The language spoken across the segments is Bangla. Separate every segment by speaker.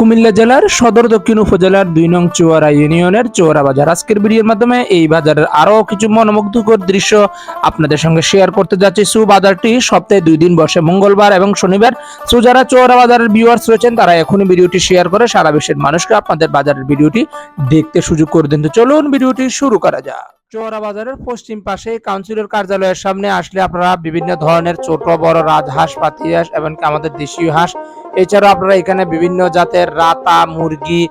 Speaker 1: কুমিল্লা জেলার সদর দক্ষিণ উপজেলার দুই নং চুয়ারা ইউনিয়নের চুয়ারা বাজার। আজকের ভিডিওর মাধ্যমে এই বাজারের আরও কিছু মনোমুগ্ধকর দৃশ্য আপনাদের সঙ্গে শেয়ার করতে যাচ্ছি। সু বাজারটি সপ্তাহে দুই দিন বসে মঙ্গলবার এবং শনিবার সো যারা চুয়ারা বাজারের ভিউয়ার্স রয়েছেন, তারা এখনই ভিডিওটি শেয়ার করে সারা বিশ্বের মানুষকে আপনাদের বাজারের ভিডিওটি দেখতে সুযোগ করে দিন। তো চলুন ভিডিওটি শুরু করা যাক। চোরা বাজারের পশ্চিম পাশে কাউন্সিলর কার্যালয়ের সামনে আসলে আপনারা বিভিন্ন ধরনের ছোট, বড়, রাজহাঁস পাতি হাঁস এমনকি আমাদের দেশীয় হাঁস এছাড়াও আপনারা এখানে বিভিন্ন জাতের রাতা, মুরগি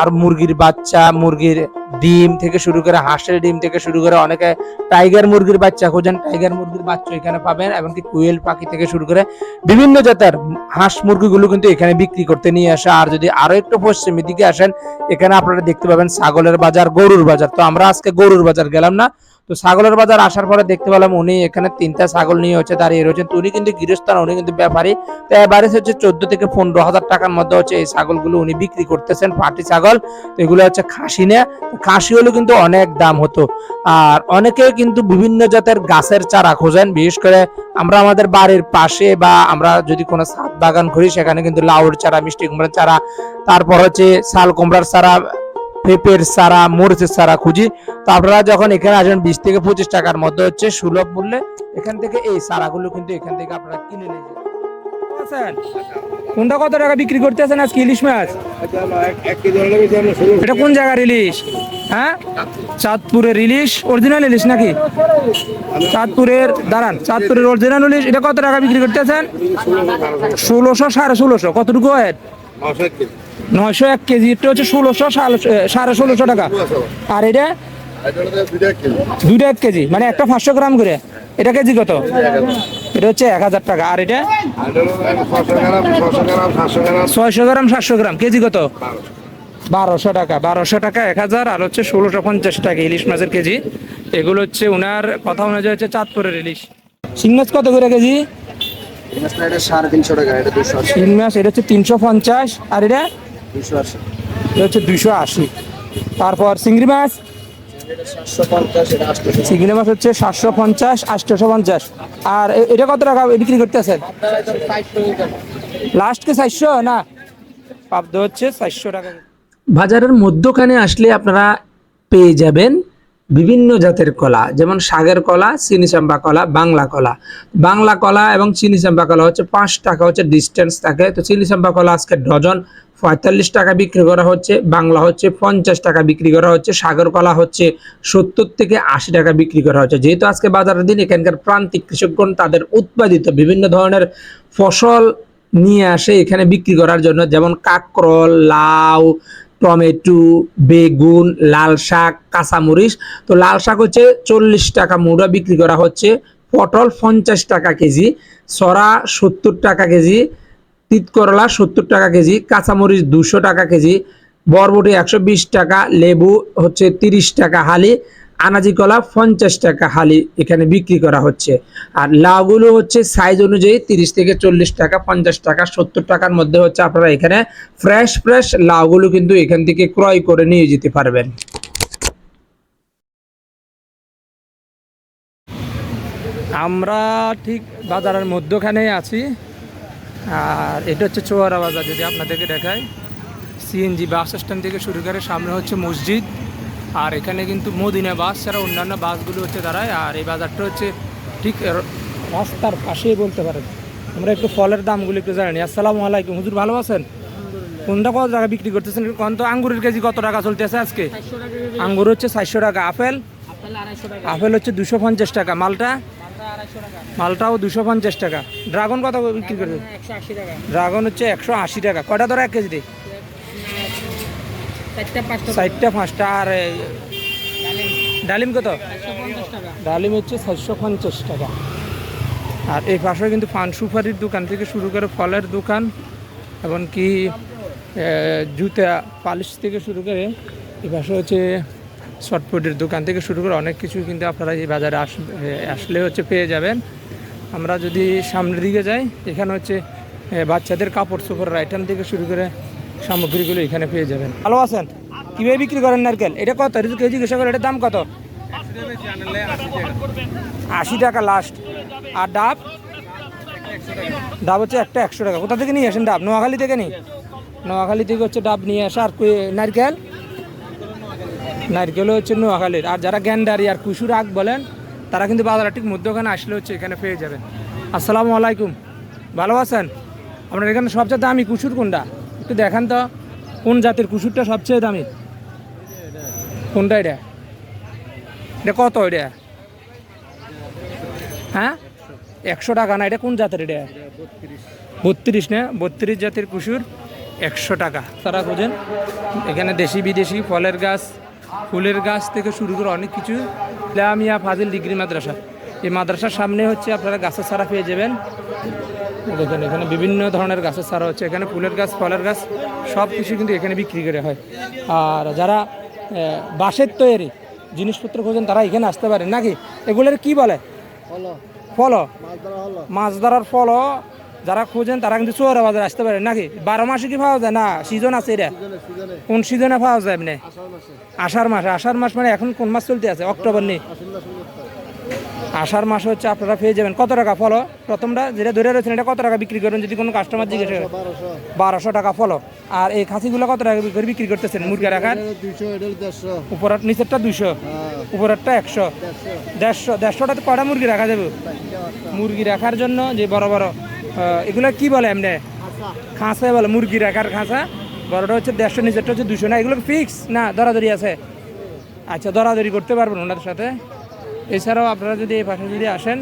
Speaker 1: আর মুরগির বাচ্চা, মুরগির ডিম থেকে শুরু করে হাঁসের ডিম থেকে শুরু করে অনেকে টাইগার মুরগির বাচ্চা খোঁজেন, টাইগার মুরগির বাচ্চা এখানে পাবেন এমনকি কুয়েল পাখি থেকে শুরু করে বিভিন্ন জাতের হাঁস মুরগিগুলো কিন্তু এখানে বিক্রি করতে নিয়ে আসে। আর যদি আরও একটু পশ্চিমের দিকে আসেন, এখানে আপনারা দেখতে পাবেন ছাগলের বাজার, গরুর বাজার। তো আমরা আজকে গরুর বাজার গেলাম না তো ছাগলের বাজার আসার পরে দেখতে পেলাম উনি এখানে তিনটা ছাগল নিয়ে হচ্ছে দাঁড়িয়ে রয়েছেন। উনি কিন্তু গৃহস্থান উনি কিন্তু ব্যাপারী। তো এবারে হচ্ছে চোদ্দ থেকে পনেরো হাজার টাকার মধ্যে হচ্ছে এই ছাগলগুলো উনি বিক্রি করতেছেন, পাটি ছাগল। তো এগুলো হচ্ছে খাসি না খাসি হলে কিন্তু অনেক দাম হতো। আর অনেকে কিন্তু বিভিন্ন জাতের গাছের চারা খোঁজেন। বিশেষ করে আমরা আমাদের বাড়ির পাশে বা আমরা যদি কোনো ছাদ বাগান করি, সেখানে কিন্তু লাউর চারা, মিষ্টি কুমড়ার চারা, তারপর হচ্ছে শাল কুমড়ার চারা পেঁপের চারা, মরিচের চারা খুঁজি। তো আপনারা যখন এখানে আসবেন, বিশ থেকে পঁচিশ টাকার মধ্যে হচ্ছে সুলভ মূল্যে এখান থেকে এই চারাগুলো কিন্তু এখান থেকে আপনারা কিনে নিয়ে যাবেন। কোনটা কত টাকা বিক্রি করতেছেন আজকে ইলিশ মাছ? এটা কোন জায়গার ইলিশ? হ্যাঁ? চাঁদপুরের ইলিশ অরিজিনাল ইলিশ নাকি? চাঁদপুরের, দাঁড়ান, চাঁদপুরের অরিজিনাল ইলিশ, এটা কত টাকা বিক্রি করতেছেন? ষোলোশো, সাড়ে ষোলোশো, কতটুকু হয়? নয়শো এক কেজি এটা হচ্ছে ষোলোশো সাড়ে ষোলোশো টাকা। আর এটা? দুইটা এক কেজি মানে একটা পাঁচশো গ্রাম করে। এটা কেজি কত? এটা হচ্ছে এক হাজার টাকা। আর এটা? ছয়শো গ্রাম সাতশো গ্রাম। কেজি কত? বারোশো টাকা। বারোশো টাকা এক হাজার আর হচ্ছে ষোলোশো পঞ্চাশ টাকা ইলিশ মাছের কেজি। এগুলো হচ্ছে ওনার কথা অনুযায়ী হচ্ছে চাঁদপুরের ইলিশ। শিং মাছ কত করে কেজি?
Speaker 2: সাড়ে তিনশো টাকা এটা দুশো আশি।
Speaker 1: শিং মাছ এটা হচ্ছে তিনশো পঞ্চাশ। আর এটা?
Speaker 2: দুশো আশি।
Speaker 1: এটা হচ্ছে দুশো আশি। তারপর চিংড়ি মাছ? চিংড়ি মাছ হচ্ছে সাতশো পঞ্চাশ আটশোশো পঞ্চাশ। আর এটা কত টাকা বিক্রি করতেছেন? লাস্ট কি চারশো না? পাবদ হচ্ছে চারশো টাকা। বাজারের মধ্যখানে আসলে আপনারা পেয়ে যাবেন বিভিন্ন জাতের কলা, যেমন সাগের কলা, চিনি চাম্পা কলা, বাংলা কলা। বাংলা কলা এবং চিনি চাম্পা কলা হচ্ছে পাঁচ টাকা হচ্ছে ডিস্টেন্স থাকে। তো চিনি চাম্পা কলা আজকে ডজন পঁয়তাল্লিশ টাকা বিক্রি করা হচ্ছে, বাংলা হচ্ছে পঞ্চাশ টাকা বিক্রি করা হচ্ছে, সাগর কলা হচ্ছে সত্তর থেকে আশি টাকা বিক্রি করা হচ্ছে। যেহেতু আজকে বাজারের দিন, এখানকার প্রান্তিক কৃষকগণ তাদের উৎপাদিত বিভিন্ন ধরনের ফসল নিয়ে আসে এখানে বিক্রি করার জন্য, যেমন কাকরল, লাউ টমেটো, বেগুন, লাল শাক, কাঁচামরিচ। তো লাল শাক হচ্ছে চল্লিশ টাকা মুড়া, বিক্রি করা হচ্ছে পটল পঞ্চাশ টাকা কেজি, সরা সত্তর টাকা কেজি, তিতকরলা সত্তর টাকা কেজি, কাঁচামরিচ দুশো টাকা কেজি, বরবটি একশো বিশ টাকা, লেবু হচ্ছে তিরিশ টাকা হালি আনাজি কলা পঞ্চাশ টাকা হালি এখানে বিক্রি করা হচ্ছে। আর লাউগুলো হচ্ছে সাইজ অনুযায়ী তিরিশ থেকে চল্লিশ টাকা, পঞ্চাশ টাকা, সত্তর টাকার মধ্যে হচ্ছে আপনারা এখানে ফ্রেশ ফ্রেশ লাউগুলো কিন্তু এখান থেকে ক্রয় করে নিয়ে যেতে পারবেন। আমরা ঠিক বাজারের মধ্যখানেই আছি। আর এটা হচ্ছে চোয়ারা বাজার যদি আপনাদেরকে দেখায় সিএনজি বাস স্ট্যান্ড থেকে শুরু করে সামনে হচ্ছে মসজিদ। আর এখানে কিন্তু মদিনা বাস ছাড়া অন্যান্য বাসগুলো হচ্ছে দাঁড়ায়। আর এই বাজারটা হচ্ছে ঠিক রাস্তার পাশেই বলতে পারেন। আমরা একটু ফলের দামগুলো একটু জানি। আসসালামু আলাইকুম। হুজুর ভালো আছেন? কোনটা কত টাকা বিক্রি করতেছেন? কোন তো আঙ্গুরের কেজি কত টাকা চলতেছে আজকে? আঙ্গুর হচ্ছে চারশো টাকা। আপেল? আপেল হচ্ছে দুশো পঞ্চাশ টাকা। মালটা? মালটাও দুশো পঞ্চাশ টাকা। ড্রাগন কত বিক্রি করবে? ড্রাগন হচ্ছে একশো আশি টাকা। কটা ধরো এক কেজি পাঁচটা আর এই ডালিম কত? ডালিম হচ্ছে চারশো পঞ্চাশ টাকা। আর এই পাশে কিন্তু পান সুপারির দোকান থেকে শুরু করে ফলের দোকান এমনকি জুতা পালিশ থেকে শুরু করে এই পাশে হচ্ছে শর্টপুটের দোকান থেকে শুরু করে অনেক কিছু কিন্তু আপনারা এই বাজারে আস আসলে হচ্ছে পেয়ে যাবেন। আমরা যদি সামনের দিকে যাই এখানে হচ্ছে বাচ্চাদের কাপড় চোপড় আইটেম থেকে শুরু করে সামগ্রীগুলো এখানে পেয়ে যাবেন। ভালো আছেন? কীভাবে বিক্রি করেন নারকেল? এটা কত? এটা কেজি জিজ্ঞাসা এটার দাম কত? আশি টাকা লাস্ট আর ডাব? ডাব হচ্ছে একটা একশো টাকা। কোথা থেকে নিয়ে আসেন ডাব? নোয়াখালী থেকে নিই
Speaker 3: নোয়াখালী থেকে হচ্ছে ডাব নিয়ে আসা আর নারকেল? নারকেলও হচ্ছে নোয়াখালীর। আর যারা গ্যান্ডারি আর কুসুর আগ বলেন, তারা কিন্তু বাজার ঠিক মধ্যখানে আসলে হচ্ছে এখানে পেয়ে যাবেন। আসসালামু আলাইকুম। ভালো আছেন? আপনার এখানে সবচেয়ে দামি কুসুর কোনটা? একটু দেখান তো, কোন জাতের কুসুরটা সবচেয়ে দামি? কোনটা এটা? এটা কত এটা? হ্যাঁ? একশো টাকা না, এটা কোন জাতের এটা? বত্রিশ না? বত্রিশ জাতের কুসুর, একশো টাকা। তারা খোঁজেন এখানে দেশি বিদেশি, ফলের গাছ, ফুলের গাছ থেকে শুরু করে অনেক কিছু। ফাজিল ডিগ্রি মাদ্রাসা। এই মাদ্রাসার সামনে হচ্ছে আপনারা গাছের চারা পেয়ে যাবেন। দেখেন এখানে বিভিন্ন ধরনের গাছের চারা হচ্ছে। এখানে ফুলের গাছ ফলের গাছ সব কিছু কিন্তু এখানে বিক্রি করে হয়। আর যারা বাঁশের তৈরি জিনিসপত্র খোঁজেন তারা এখানে আসতে পারেন নাকি? এগুলোর কি বলে? ফলো
Speaker 2: মাছ
Speaker 3: ধরার ফলও যারা খোঁজেন তারা কিন্তু চোরা বাজারে আসতে পারে। নাকি? বারো মাসে কি পাওয়া যায়? না সিজন আছে এটা। কোন সিজনে পাওয়া যায় এমনি?
Speaker 2: আষাঢ় মাসে।
Speaker 3: আষাঢ় মাস। মানে এখন কোন মাস চলতে আছে? অক্টোবর নেই। আষাঢ় মাসে হচ্ছে আপনারা পেয়ে যাবেন। কত টাকা ফলো? প্রথমটা যেটা ধরে রয়েছেন, এটা কত টাকা বিক্রি করেন? যদি কোনো কাস্টমার জিজ্ঞেস
Speaker 2: বারোশো
Speaker 3: টাকা ফলো। আর এই খাসিগুলো কত টাকা করে বিক্রি করতেছেন? মুরগি রাখার উপর নিচেরটা
Speaker 2: দুশো
Speaker 3: উপরেরটা একশো।
Speaker 2: দেড়শো,
Speaker 3: দেড়শোটা কটা মুরগি রাখা যাবে মুরগি রাখার জন্য যে বড় বড় এগুলো কি বলে এমনি? খাঁচা বলে মুরগি রাখার খাঁচা বড়টা হচ্ছে দেড়শো, নিচেরটা হচ্ছে দুশো না, এগুলো ফিক্স না, দরাদরি আছে। আচ্ছা দরাদরি করতে পারবেন ওনাদের সাথে। এছাড়াও আপনারা যদি এই পাশে যদি আসেন,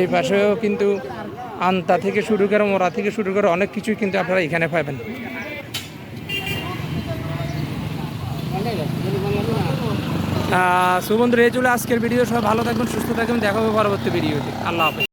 Speaker 3: এই পাশেও কিন্তু আন্তা থেকে শুরু করে, মোড়া থেকে শুরু করে অনেক কিছুই কিন্তু আপনারা এখানে পাবেন। সুবন্ধু, এই চলে আজকের ভিডিও। সব ভালো থাকবেন, সুস্থ থাকবেন। দেখা হবে পরবর্তী ভিডিওতে। আল্লাহ হাফেজ।